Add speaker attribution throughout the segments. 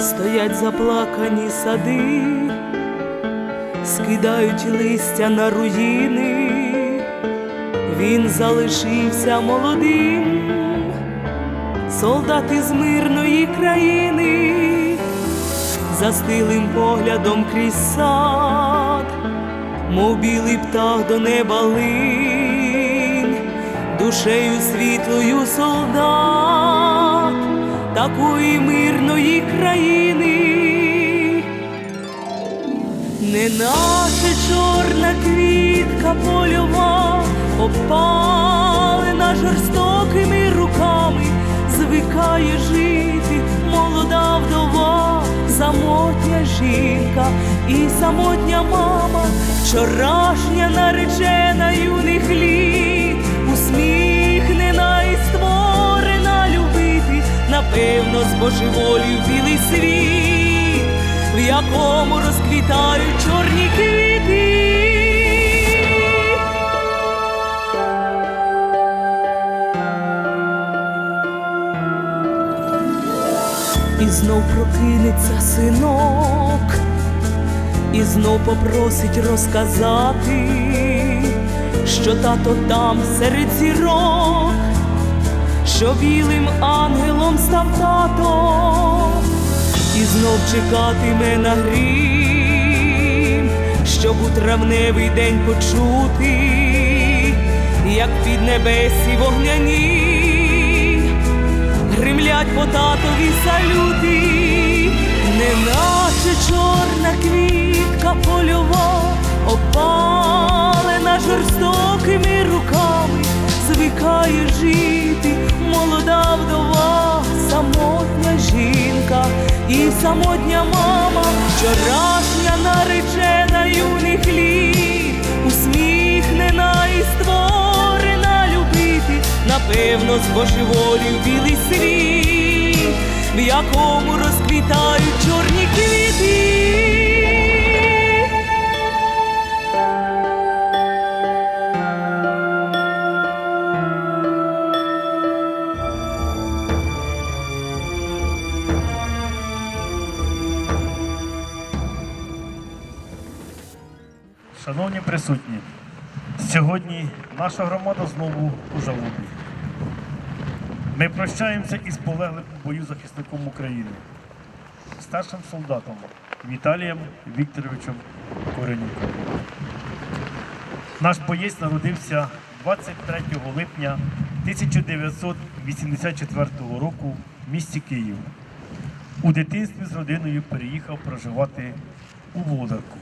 Speaker 1: Стоять заплакані сади, скидають листя на руїни, він залишився молодим, солдат із мирної країни, застилим поглядом крізь сад, мов білий птах до неба линь, душею світлою солдат такої мирної країни, неначе чорна квітка польова, опалена жорстокими руками, звикає жити молода вдова, самотня жінка і самотня мама, вчорашня наречена юних літ, усміхнена і створена любити, напевно, збожеволів білий світ, в якому розквітають чорні квіти. І знов прокинеться синок, і знов попросить розказати, що тато там серед зірок, що білим ангелом став тато, і знов чекатиме на грім, щоб у травневий день почути, як під небесі вогняні гримлять по татові салюти, неначе чорна квітка польова, опалена жорстокими руками, звикає жити молода вдова, самотня жінка і самотня мама, вчорашня наречена юних літ, усміхнена і створена любити, напевно, збожеволів білий світ, в якому розквітають чорні квіти.
Speaker 2: Шановні присутні, сьогодні наша громада знову у жалобі. Ми прощаємося із полеглим у бою захисником України, старшим солдатом Віталієм Вікторовичем Коренюком. Наш боєць народився 23 липня 1984 року в місті Київ. У дитинстві з родиною переїхав проживати у Володарку.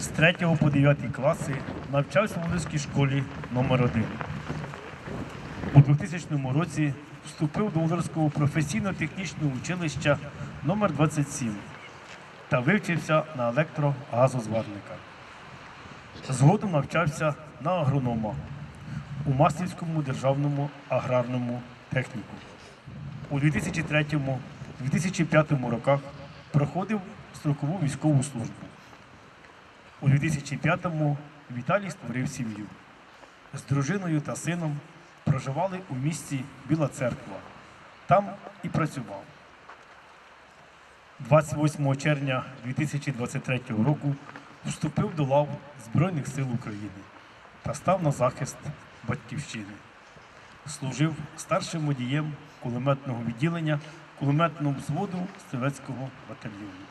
Speaker 2: З 3 по 9 класи навчався в Волинській школі номер 1 У 2000 році вступив до Володарського професійно-технічного училища номер 27 та вивчився на електрогазозварника. Згодом навчався на агронома у Маслівському державному аграрному техніку. У 2003-2005 роках проходив строкову військову службу. У 2005-му Віталій створив сім'ю. З дружиною та сином проживали у місті Біла Церква. Там і працював. 28 червня 2023 року вступив до лав Збройних сил України та став на захист Батьківщини. Служив старшим водієм кулеметного відділення кулеметного взводу стрілецького батальйону.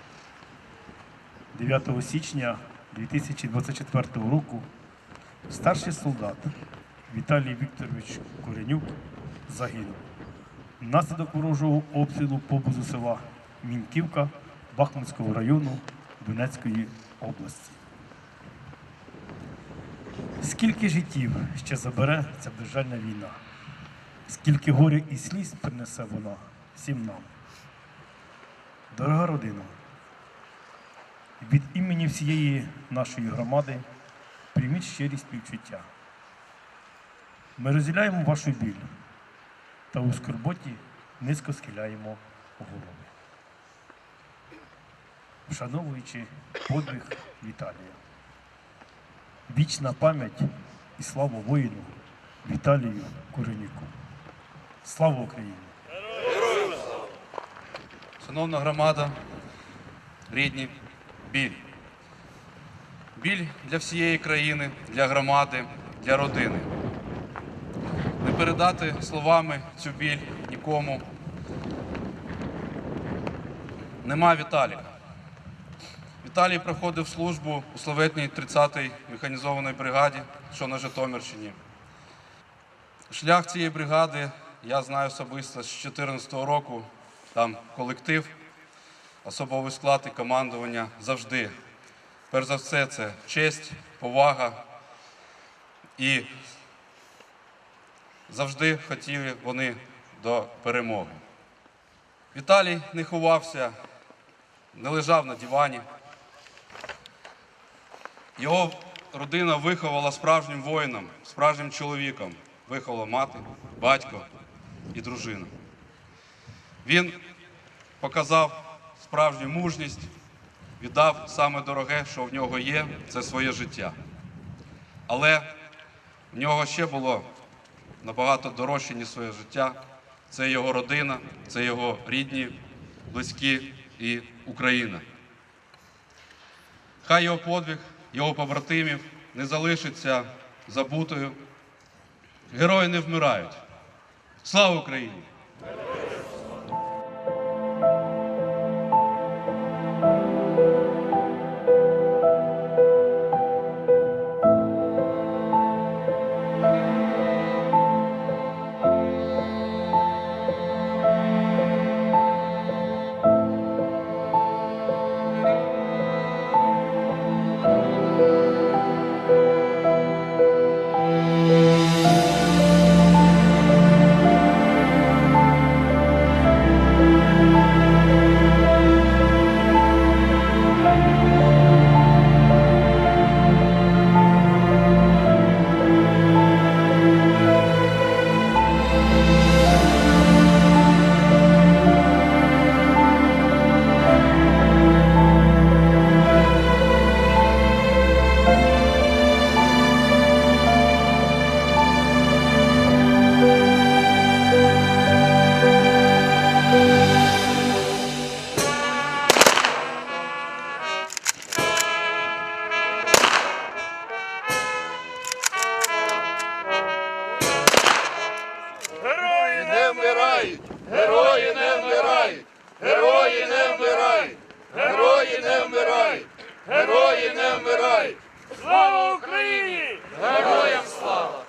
Speaker 2: 9 січня 2024 року старший солдат Віталій Вікторович Коренюк загинув внаслідок ворожого обстрілу поблизу села Мінківка Бахмутського району Донецької області. Скільки життів ще забере ця безжальна війна? Скільки горя і сліз принесе вона всім нам? Дорога родина! Від імені всієї нашої громади прийміть щирі співчуття. Ми розділяємо вашу біль та у скорботі низько схиляємо голови. Вшановуючи подвиг Віталія. Вічна пам'ять і слава воїну Віталію Куреніку. Слава Україні!
Speaker 3: Шановна громада, рідні, біль. Біль для всієї країни, для громади, для родини. Не передати словами цю біль нікому. Нема Віталія. Віталій проходив службу у славетній 30-й механізованій бригаді, що на Житомирщині. Шлях цієї бригади я знаю особисто з 2014 року. Там колектив, особовий склад і командування завжди. Перш за все, це честь, повага і завжди хотіли вони до перемоги. Віталій не ховався, не лежав на дивані. Його родина виховала справжнім воїном, справжнім чоловіком. Виховала мати, батько і дружина. Він показав справжню мужність, віддав саме дороге, що в нього є, це своє життя. Але в нього ще було набагато дорожче, ніж своє життя. Це його родина, це його рідні, близькі і Україна. Хай його подвиг, його побратимів не залишиться забутою. Герої не вмирають. Слава Україні! вмирають! Герої не вмирають! Герої не вмирають! Герої не вмирають! Герої не вмирають! Слава Україні! Героям слава!